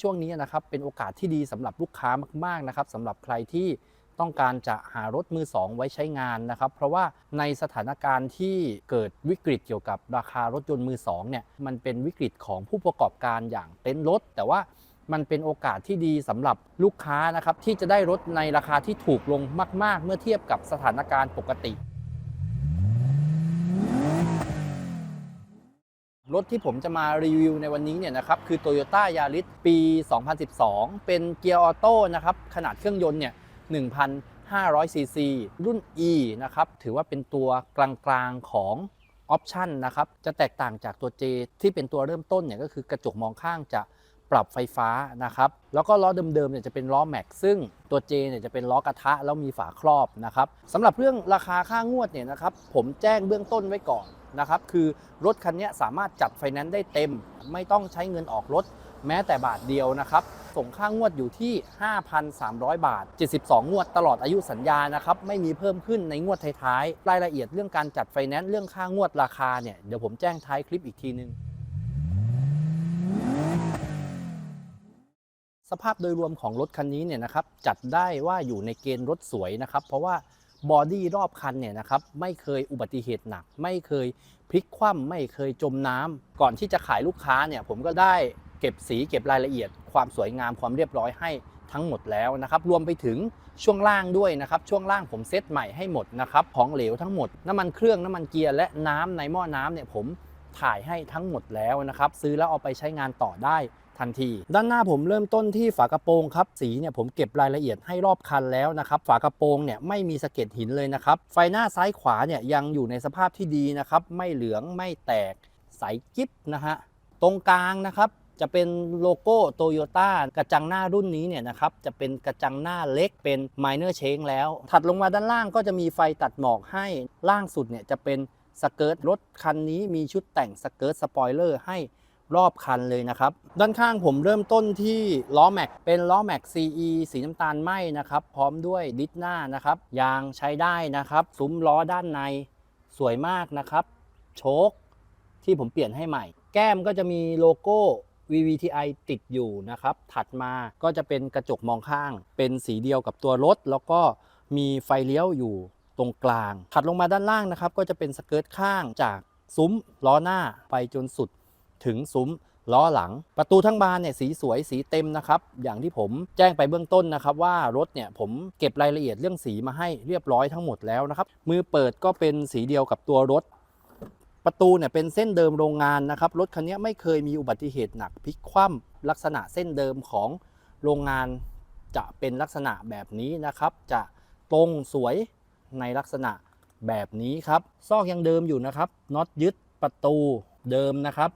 ช่วงนี้นะครับเป็นโอกาสที่ดีสำหรับลูกค้ามากๆนะครับสำหรับใครที่ต้องการจะหารถมือสองไว้ใช้งานนะครับ เพราะว่าในสถานการณ์ที่เกิดวิกฤตเกี่ยวกับราคารถยนต์มือสองเนี่ยมันเป็นวิกฤตของผู้ประกอบการอย่างเต็นท์รถ แต่ว่ามันเป็นโอกาสที่ดีสำหรับลูกค้านะครับที่จะได้รถในราคาที่ถูกลงมาก ๆ เมื่อเทียบกับสถานการณ์ปกติ รถที่ผมจะมารีวิวในวันนี้เนี่ยนะครับคือ Toyota Yaris ปี 2012 เป็นเกียร์ออโต้นะครับขนาดเครื่องยนต์เนี่ย 1,500ซีซีรุ่น E นะครับถือว่าเป็นตัวกลางๆของออปชันนะครับจะแตกต่างจากตัว J ที่เป็นตัวเริ่มต้นเนี่ยก็คือกระจกมองข้างจะ ปรับไฟฟ้านะครับ แล้วก็ล้อเดิมๆเนี่ยจะเป็นล้อแม็กซึ่งตัว J เนี่ยจะเป็นล้อกระทะแล้วมีฝาครอบนะครับสำหรับเรื่องราคาค่างวดเนี่ยนะครับผมแจ้งเบื้องต้นไว้ก่อนนะครับคือรถคันนี้สามารถจัดไฟแนนซ์ได้เต็ม ไม่ต้องใช้เงินออกรถแม้แต่บาทเดียวนะครับส่งค่างวดอยู่ที่ 5,300 บาท 72 งวดตลอดอายุสัญญานะครับ ไม่มีเพิ่มขึ้นในงวดท้ายๆ รายละเอียดเรื่องการจัดไฟแนนซ์เรื่องค่างวดราคาเนี่ย เดี๋ยวผมแจ้งท้ายคลิปอีกทีนึง สภาพโดยรวมของรถคันนี้เนี่ยนะครับจัดได้ว่าอยู่ในเกณฑ์รถสวยนะครับ เพราะว่าบอดี้รอบคันเนี่ยนะครับไม่เคยอุบัติเหตุหนัก ไม่เคยพลิกคว่ำไม่เคยจมน้ำก่อนที่จะขายลูกค้าเนี่ยผมก็ได้เก็บสีเก็บรายละเอียด ความสวยงามความเรียบร้อยให้ทั้งหมดแล้วนะครับ รวมไปถึงช่วงล่างด้วยนะครับ ช่วงล่างผมเซตใหม่ให้หมดนะครับของเหลวทั้งหมดน้ำมันเครื่องน้ำมันเกียร์และน้ำในหม้อน้ำเนี่ยผมถ่ายให้ทั้งหมดแล้วนะครับ ซื้อแล้วเอาไปใช้งานต่อได้ ทันที ด้านหน้าผมเริ่มต้นที่ฝากระโปรงครับ สีเนี่ยผมเก็บรายละเอียดให้รอบคันแล้วนะครับ ฝากระโปรงเนี่ยไม่มีสะเก็ดหินเลยนะครับ ไฟหน้าซ้ายขวาเนี่ยยังอยู่ในสภาพที่ดีนะครับ ไม่เหลืองไม่แตก ใสกิ๊บนะฮะ ตรงกลางนะครับจะเป็นโลโก้โตโยต้ากระจังหน้ารุ่นนี้เนี่ยนะครับจะเป็นกระจังหน้าเล็กเป็น minor change แล้ว ถัดลงมาด้านล่างก็จะมีไฟตัดหมอกให้ล่างสุดเนี่ยจะเป็นสเกิร์ตรถคันนี้มีชุดแต่งสเกิร์ตสปอยเลอร์ให้ รอบคันเลยนะครับ ด้านข้างผมเริ่มต้นที่ล้อแม็กเป็นล้อแม็ก CE สีน้ำตาลไหมนะครับ พร้อมด้วยดิสหน้านะครับ ยางใช้ได้นะครับ ซุ้มล้อด้านในสวยมากนะครับ โชคที่ผมเปลี่ยนให้ใหม่ แก้มก็จะมีโลโก้ VVTi ติดอยู่นะครับ ถัดมาก็จะเป็นกระจกมองข้าง เป็นสีเดียวกับตัวรถ แล้วก็มีไฟเลี้ยวอยู่ตรงกลาง ถัดลงมาด้านล่างนะครับ ก็จะเป็นสเกิร์ตข้างจากซุ้มล้อหน้าไปจนสุด ถึงซุ้มล้อหลัง ประตูทั้งบานเนี่ยสีสวยสีเต็มนะครับ อย่างที่ผมแจ้งไปเบื้องต้นนะครับ ว่ารถเนี่ยผมเก็บรายละเอียดเรื่องสีมาให้เรียบร้อยทั้งหมดแล้วนะครับ มือเปิดก็เป็นสีเดียวกับตัวรถ ประตูเนี่ยเป็นเส้นเดิมโรงงานนะครับ รถคันนี้ไม่เคยมีอุบัติเหตุหนักพลิกคว่ำลักษณะเส้นเดิมของโรงงานจะเป็นลักษณะแบบนี้นะครับ จะตรงสวยในลักษณะแบบนี้ครับ ซอกยังเดิมอยู่นะครับน็อตยึดประตูเดิมนะครับ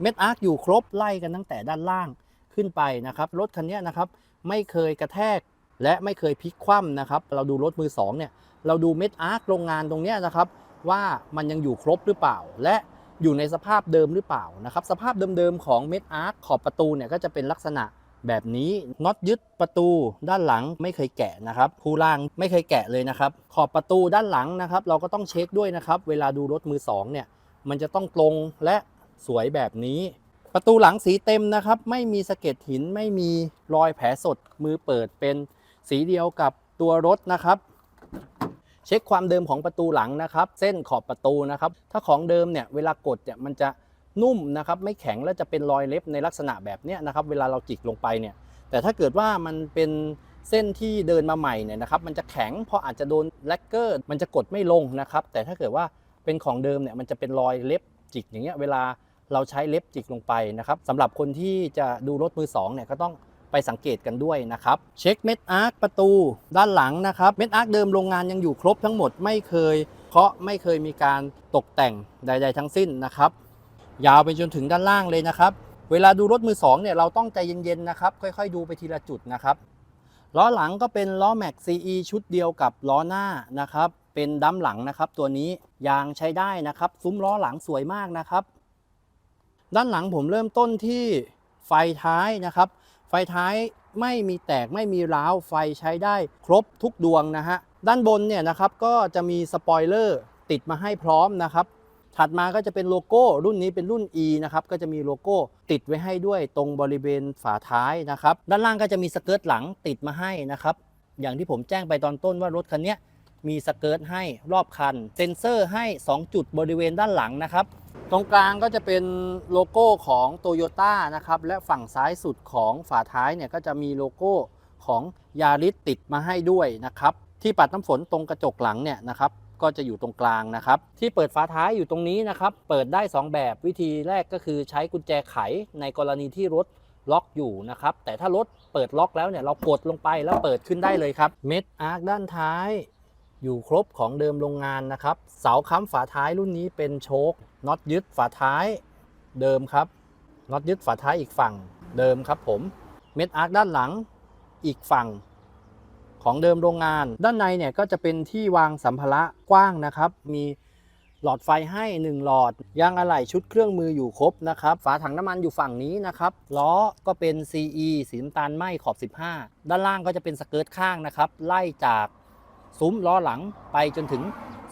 เม็ดอาร์คอยู่ครบไล่กันตั้งแต่ด้านล่างขึ้นไปนะครับ รถคันนี้นะครับไม่เคยกระแทกและไม่เคยพลิกคว่ำนะครับ เราดูรถมือสองเนี่ยเราดูเม็ดอาร์คโรงงานตรงเนี้ยนะครับ ว่ามันยังอยู่ครบหรือเปล่า และอยู่ในสภาพเดิมหรือเปล่านะครับ สภาพเดิมๆของเม็ดอาร์คขอบประตูเนี่ยก็จะเป็นลักษณะแบบนี้น็อตยึดประตูด้านหลังไม่เคยแกะนะครับคูล่างไม่เคยแกะเลยนะครับ ขอบประตูด้านหลังนะครับ เราก็ต้องเช็คด้วยนะครับ เวลาดูรถมือสองเนี่ยมันจะต้องตรงและ สวยแบบนี้ ประตูหลังสีเต็มนะครับ ไม่มีสะเก็ดหินไม่มีรอยแผลสดมือเปิดเป็นสีเดียวกับตัวรถนะครับ เช็คความเดิมของประตูหลังนะครับ เส้นขอบประตูนะครับ ถ้าของเดิมเนี่ยเวลากดเนี่ยมันจะนุ่มนะครับไม่แข็งและจะเป็นรอยเล็บในลักษณะแบบเนี้ยนะครับ เวลาเราจิกลงไปเนี่ย แต่ถ้าเกิดว่ามันเป็นเส้นที่เดินมาใหม่เนี่ยนะครับ มันจะแข็งเพออาจจะโดนแลกเกอร์มันจะกดไม่ลงนะครับ แต่ถ้าเกิดว่าเป็นของเดิมเนี่ยมันจะเป็นรอยเล็บจิกอย่างเงี้ยเวลา เราใช้เล็บจิกลงไปนะครับสำหรับคนที่จะดูรถมือสองเนี่ยก็ต้องไปสังเกตกันด้วยนะครับ เช็คเม็ดอาร์คประตูด้านหลังนะครับเม็ดอาร์คเดิมโรงงานยังอยู่ครบทั้งหมดไม่เคยเคาะไม่เคยมีการตกแต่งใด ๆ ทั้งสิ้นนะครับ ยาวไปจนถึงด้านล่างเลยนะครับ เวลาดูรถมือสองเนี่ยเราต้องใจเย็นๆนะครับค่อยๆ ดูไปทีละจุดนะครับล้อหลังก็เป็นล้อแม็ก CE ชุดเดียวกับล้อหน้านะครับเป็นดั้มหลังนะครับ ตัวนี้ยางใช้ได้นะครับ ซุ้มล้อหลังสวยมากนะครับ ด้านหลังผมเริ่มต้นที่ไฟท้ายนะครับ ไฟท้ายไม่มีแตกไม่มีร้าวไฟใช้ได้ครบทุกดวงนะฮะ ด้านบนเนี่ยนะครับก็จะมีสปอยเลอร์ติดมาให้พร้อมนะครับ ถัดมาก็จะเป็นโลโก้รุ่นนี้เป็นรุ่น E นะครับ ก็จะมีโลโก้ติดไว้ให้ด้วยตรงบริเวณฝาท้ายนะครับ ด้านล่างก็จะมีสเกิร์ตหลังติดมาให้นะครับ อย่างที่ผมแจ้งไปตอนต้นว่ารถคันเนี้ย มีสเกิร์ตให้รอบคัน เซ็นเซอร์ให้ 2 จุดบริเวณด้านหลังนะครับ ตรงกลางก็จะเป็นโลโก้ของ t o y ยต้นะครับ และฝั่งซ้ายสุดของฝาท้ายเนี่ยก็จะมีโลโก้ของยาริสติดมาให้ด้วยนะครับ ที่ปัดน้ำฝนตรงกระจกหลังเนี่ยนะครับก็จะอยู่ตรงกลางนะครับ ที่เปิดฝาท้ายอยู่ตรงนี้นะครับ เปิดได้ 2 แบบวิธีแรกก็คือใช้กุญแจไขในกรณีที่รถล็อกอยู่นะครับ แต่ถ้ารถเปิดล็อกแล้วเนี่ยเรากดลงไปแล้วเปิดขึ้นได้เลยครับ เม็ดอาร์คด้านท้าย อยู่ครบของเดิมโรงงานนะครับ เสาค้ำฝาท้ายรุ่นนี้เป็นโชคน็อตยึดฝาท้ายเดิมครับน็อตยึดฝาท้ายอีกฝั่งเดิมครับผมเม็ดอาร์คด้านหลังอีกฝั่งของเดิมโรงงาน ด้านในเนี่ยก็จะเป็นที่วางสัมภาระกว้างนะครับ มีหลอดไฟให้ 1 หลอด ยางอะไหล่ชุดเครื่องมืออยู่ครบนะครับ ฝาถังน้ำมันอยู่ฝั่งนี้นะครับ ล้อก็เป็น CE สีน้ำตาลไหมขอบ 15 ด้านล่างก็จะเป็นสเกิร์ตข้างนะครับ ไล่จาก ซุ้มล้อหลังไปจนถึง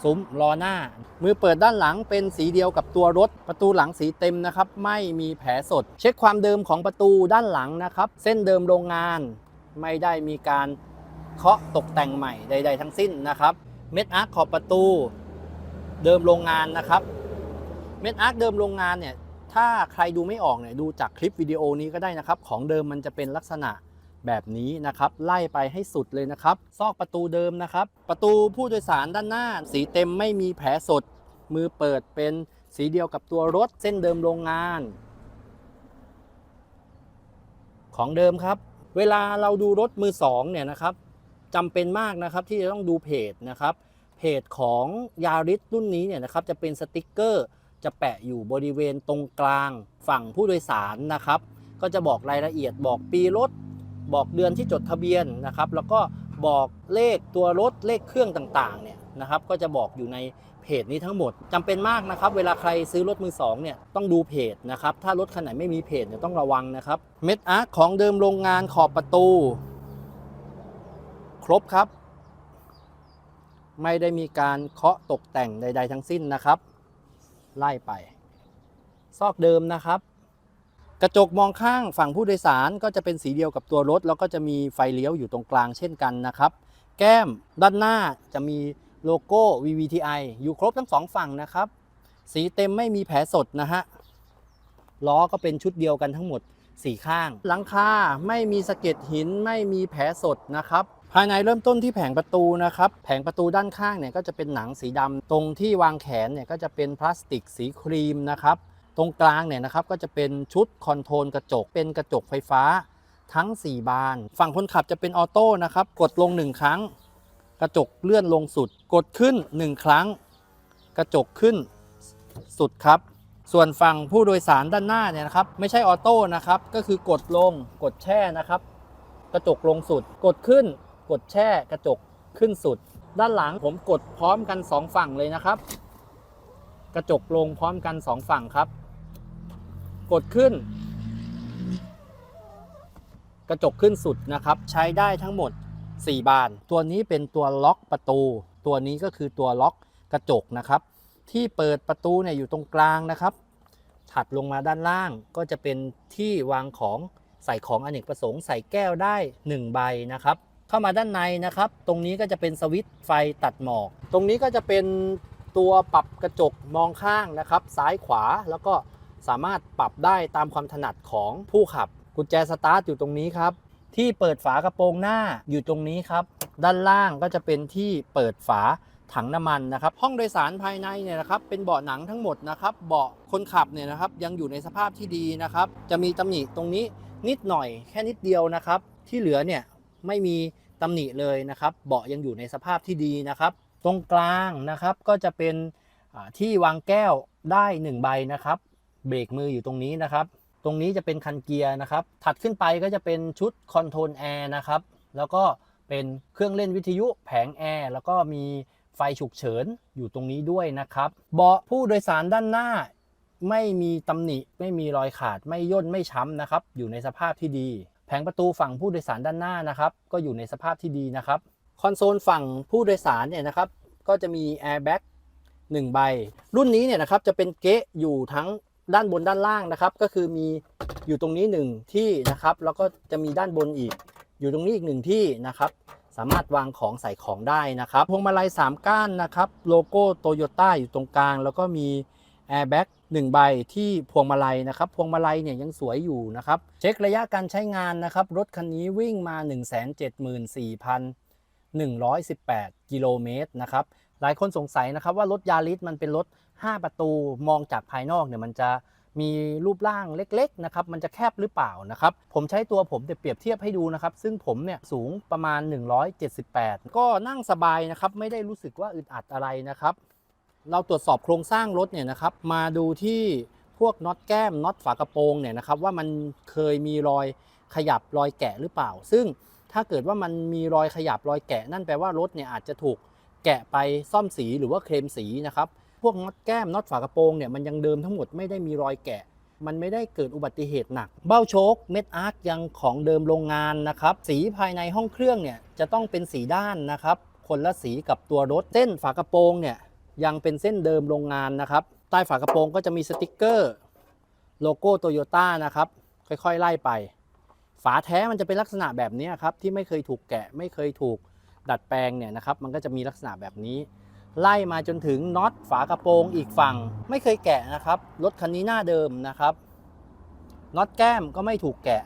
ซุ้มล้อหน้า มือเปิดด้านหลังเป็นสีเดียวกับตัวรถ ประตูหลังสีเต็มนะครับ ไม่มีแผลสด เช็คความเดิมของประตูด้านหลังนะครับ เส้นเดิมโรงงาน ไม่ได้มีการเคาะตกแต่งใหม่ใด ๆ ทั้งสิ้นนะครับ เม็ดอาร์คขอบประตูเดิมโรงงานนะครับ เม็ดอาร์คเดิมโรงงานเนี่ย ถ้าใครดูไม่ออกเนี่ยดูจากคลิปวิดีโอนี้ก็ได้นะครับ ของเดิมมันจะเป็นลักษณะ แบบนี้นะครับไล่ไปให้สุดเลยนะครับ ซอกประตูเดิมนะครับ ประตูผู้โดยสารด้านหน้า สีเต็มไม่มีแผลสด มือเปิดเป็นสีเดียวกับตัวรถเส้นเดิมโรงงาน ของเดิมครับ เวลาเราดูรถมือสองเนี่ยนะครับจำเป็นมากนะครับที่จะต้องดูเพจนะครับเพจของยาริสรุ่นนี้เนี่ยนะครับจะเป็นสติกเกอร์จะแปะอยู่บริเวณตรงกลางฝั่งผู้โดยสารนะครับ ก็จะบอกรายละเอียดบอกปีรถ บอกเดือนที่จดทะเบียนนะครับ แล้วก็บอกเลขตัวรถเลขเครื่องต่างๆเนี่ยนะครับ ก็จะบอกอยู่ในเพจนี้ทั้งหมดจำเป็นมากนะครับ เวลาใครซื้อรถมือสองเนี่ยต้องดูเพจนะครับ ถ้ารถคันไหนไม่มีเพจเนี่ยต้องระวังนะครับเม็ดอาร์คของเดิมโรงงานขอบประตู ครบครับ ไม่ได้มีการเคาะตกแต่งใด ๆ ทั้งสิ้นนะครับ ไล่ไป ซอกเดิมนะครับ กระจกมองข้างฝั่งผู้โดยสารก็จะเป็นสีเดียวกับตัวรถ แล้วก็จะมีไฟเลี้ยวอยู่ตรงกลางเช่นกันนะครับ แก้มด้านหน้าจะมีโลโก้ VVTi อยู่ครบทั้งสองฝั่งนะครับ สีเต็มไม่มีแผลสดนะฮะล้อก็เป็นชุดเดียวกันทั้งหมดสี่ข้าง หลังคาไม่มีสะเก็ดหินไม่มีแผลสดนะครับ ภายในเริ่มต้นที่แผงประตูนะครับ แผงประตูด้านข้างเนี่ยก็จะเป็นหนังสีดำตรงที่วางแขนเนี่ยก็จะเป็นพลาสติกสีครีมนะครับ ตรงกลางเนี่ยนะครับก็จะเป็นชุดคอนโทรลกระจก เป็นกระจกไฟฟ้าทั้ง 4 บาน ฝั่งคนขับจะเป็นออโต้นะครับ กดลง 1 ครั้ง กระจกเลื่อนลงสุด กดขึ้น 1 ครั้ง กระจกขึ้นสุดครับ ส่วนฝั่งผู้โดยสารด้านหน้าเนี่ยนะครับ ไม่ใช่ออโต้นะครับ ก็คือกดลง กดแช่นะครับ กระจกลงสุด กดขึ้น กดแช่ กระจกขึ้นสุด ด้านหลังผมกดพร้อมกัน 2 ฝั่งเลยนะครับ กระจกลงพร้อมกัน 2 ฝั่งครับ กดขึ้น กระจกขึ้นสุดนะครับ ใช้ได้ทั้งหมด 4 บาน ตัวนี้เป็นตัวล็อกประตู ตัวนี้ก็คือตัวล็อกกระจกนะครับ ที่เปิดประตูเนี่ยอยู่ตรงกลางนะครับ ถัดลงมาด้านล่างก็จะเป็นที่วางของใส่ของอเนกประสงค์ใส่แก้วได้ 1 ใบนะครับ เข้ามาด้านในนะครับ ตรงนี้ก็จะเป็นสวิตช์ไฟตัดหมอก ตรงนี้ก็จะเป็นตัวปรับกระจกมองข้างนะครับ ซ้ายขวาแล้วก็ สามารถปรับได้ตามความถนัดของผู้ขับ กุญแจสตาร์ทอยู่ตรงนี้ครับ ที่เปิดฝากระโปรงหน้าอยู่ตรงนี้ครับ ด้านล่างก็จะเป็นที่เปิดฝาถังน้ำมันนะครับ ห้องโดยสารภายในเนี่ยนะครับ เป็นเบาะหนังทั้งหมดนะครับ เบาะคนขับเนี่ยนะครับ ยังอยู่ในสภาพที่ดีนะครับ จะมีตำหนิตรงนี้นิดหน่อยแค่นิดเดียวนะครับ ที่เหลือเนี่ยไม่มีตำหนิเลยนะครับ เบาะยังอยู่ในสภาพที่ดีนะครับ ตรงกลางนะครับก็จะเป็นที่วางแก้วได้ 1 ใบนะครับ เบรกมืออยู่ตรงนี้นะครับ ตรงนี้จะเป็นคันเกียร์นะครับ ถัดขึ้นไปก็จะเป็นชุดคอนโทรลแอร์นะครับ แล้วก็เป็นเครื่องเล่นวิทยุแผงแอร์แล้วก็มีไฟฉุกเฉินอยู่ตรงนี้ด้วยนะครับ เบาะผู้โดยสารด้านหน้า ไม่มีตำหนิ ไม่มีรอยขาดไม่ย่นไม่ช้ำนะครับ อยู่ในสภาพที่ดี แผงประตูฝั่งผู้โดยสารด้านหน้านะครับ ก็อยู่ในสภาพที่ดีนะครับคอนโซลฝั่งผู้โดยสารเนี่ยนะครับ ก็จะมีแอร์แบ็ก1ใบ รุ่นนี้เนี่ยนะครับจะเป็นเก๊ะอยู่ทั้ง ด้านบนด้านล่างนะครับ ก็คือมีอยู่ตรงนี้ 1 ที่นะครับ แล้วก็จะมีด้านบนอีก อยู่ตรงนี้อีกหนึ่งที่นะครับ สามารถวางของใส่ของได้นะครับพวงมาลัย 3 ก้านนะครับ โลโก้โตโยต้าอยู่ตรงกลาง แล้วก็มีแอร์แบ็กหนึ่งใบที่พวงมาลัยนะครับ พวงมาลัยเนี่ยยังสวยอยู่นะครับ เช็คระยะการใช้งานนะครับ รถคันนี้วิ่งมา 174,118 กิโลเมตรนะครับ หลายคนสงสัยนะครับว่ารถยาริสมันเป็นรถ 5 ประตูมองจากภายนอกเนี่ยมันจะมีรูปร่างเล็กๆนะครับมันจะแคบหรือเปล่านะครับผมใช้ตัวผมเปรียบเทียบให้ดูนะครับ ซึ่งผมเนี่ยสูงประมาณ 178 ก็นั่งสบายนะครับไม่ได้รู้สึกว่าอึดอัดอะไรนะครับ เราตรวจสอบโครงสร้างรถเนี่ยนะครับ มาดูที่พวกน็อตแก้มน็อตฝากระโปรงเนี่ยนะครับว่ามันเคยมีรอยขยับรอยแกะหรือเปล่า ซึ่งถ้าเกิดว่ามันมีรอยขยับรอยแกะ นั่นแปลว่ารถเนี่ยอาจจะถูกแกะไปซ่อมสีหรือว่าเคลมสีนะครับ พวกน็อตแก้มน็อตฝากระโปรงเนี่ยมันยังเดิมทั้งหมดไม่ได้มีรอยแกะ มันไม่ได้เกิดอุบัติเหตุหนัก เบ้าโชคเม็ดอาร์คยังของเดิมโรงงานนะครับสีภายในห้องเครื่องเนี่ยจะต้องเป็นสีด้านนะครับคนละสีกับตัวรถเส้นฝากระโปรงเนี่ยยังเป็นเส้นเดิมโรงงานนะครับใต้ฝากระโปรงก็จะมีสติกเกอร์โลโก้โตโยต้านะครับค่อยๆ ไล่ไป ฝาแท้มันจะเป็นลักษณะแบบนี้ครับที่ไม่เคยถูกแกะไม่เคยถูกดัดแปลงเนี่ยนะครับมันก็จะมีลักษณะแบบนี้ ไล่มาจนถึงน็อตฝากระโปรงอีกฝั่ง ไม่เคยแกะนะครับ รถคันนี้หน้าเดิมนะครับน็อตแก้มก็ไม่ถูกแกะ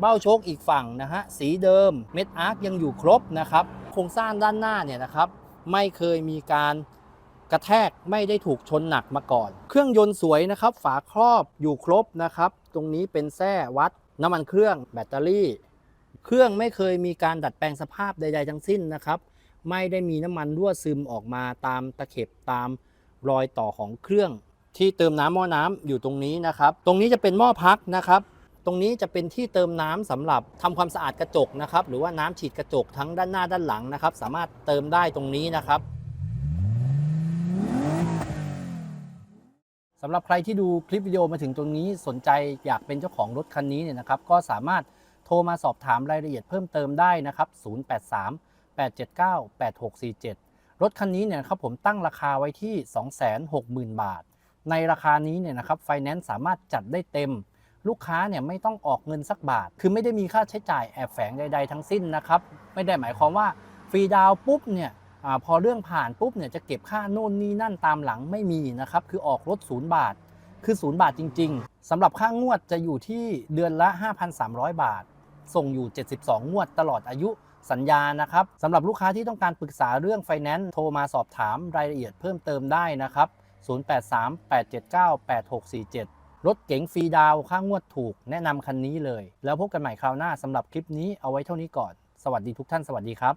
เบ้าโชคอีกฝั่งนะฮะสีเดิมเม็ดอาร์คยังอยู่ครบนะครับโครงสร้างด้านหน้าเนี่ยนะครับ ไม่เคยมีการกระแทกไม่ได้ถูกชนหนักมาก่อน เครื่องยนต์สวยนะครับ ฝาครอบอยู่ครบนะครับ ตรงนี้เป็นแส้วัด น้ำมันเครื่องแบตเตอรี่ เครื่องไม่เคยมีการดัดแปลงสภาพใด ๆ ทั้งสิ้นนะครับ ไม่ได้มีน้ำมันรั่วซึมออกมาตามตะเข็บตามรอยต่อของเครื่อง ที่เติมน้ำหม้อน้ำอยู่ตรงนี้นะครับ ตรงนี้จะเป็นหม้อพักนะครับ ตรงนี้จะเป็นที่เติมน้ำสำหรับทำความสะอาดกระจกนะครับ หรือว่าน้ำฉีดกระจกทั้งด้านหน้าด้านหลังนะครับ สามารถเติมได้ตรงนี้นะครับสำหรับใครที่ดูคลิปวิดีโอมาถึงตรงนี้สนใจอยากเป็นเจ้าของรถคันนี้เนี่ยนะครับ ก็สามารถโทรมาสอบถามรายละเอียดเพิ่มเติมได้นะครับ 083 879 8647 รถคันนี้เนี่ยครับผมตั้งราคาไว้ที่ 260,000 บาท ในราคานี้เนี่ยนะครับไฟแนนซ์สามารถจัดได้เต็ม ลูกค้าเนี่ยไม่ต้องออกเงินสักบาท คือไม่ได้มีค่าใช้จ่ายแอบแฝงใด ๆ ทั้งสิ้นนะครับ ไม่ได้หมายความว่าฟรีดาวปุ๊บเนี่ยอพอเรื่องผ่านปุ๊บเนี่ยจะเก็บค่าโน่นนี่นั่นตามหลังไม่มีนะครับ คือออกรถศูนย์บาท คือศูนย์บาทจริง ๆสำหรับค่างวดจะอยู่ที่เดือนละ 5,300 บาท ส่งอยู่ 72 งวดตลอดอายุ สัญญานะครับสำหรับลูกค้าที่ต้องการปรึกษาเรื่องไฟแนนซ์โทรมาสอบถามรายละเอียดเพิ่มเติมได้นะครับ 0838798647 รถเก๋งฟรีดาวค่างวดถูก แนะนำคันนี้เลย แล้วพบกันใหม่คราวหน้าสำหรับคลิปนี้เอาไว้เท่านี้ก่อน สวัสดีทุกท่านสวัสดีครับ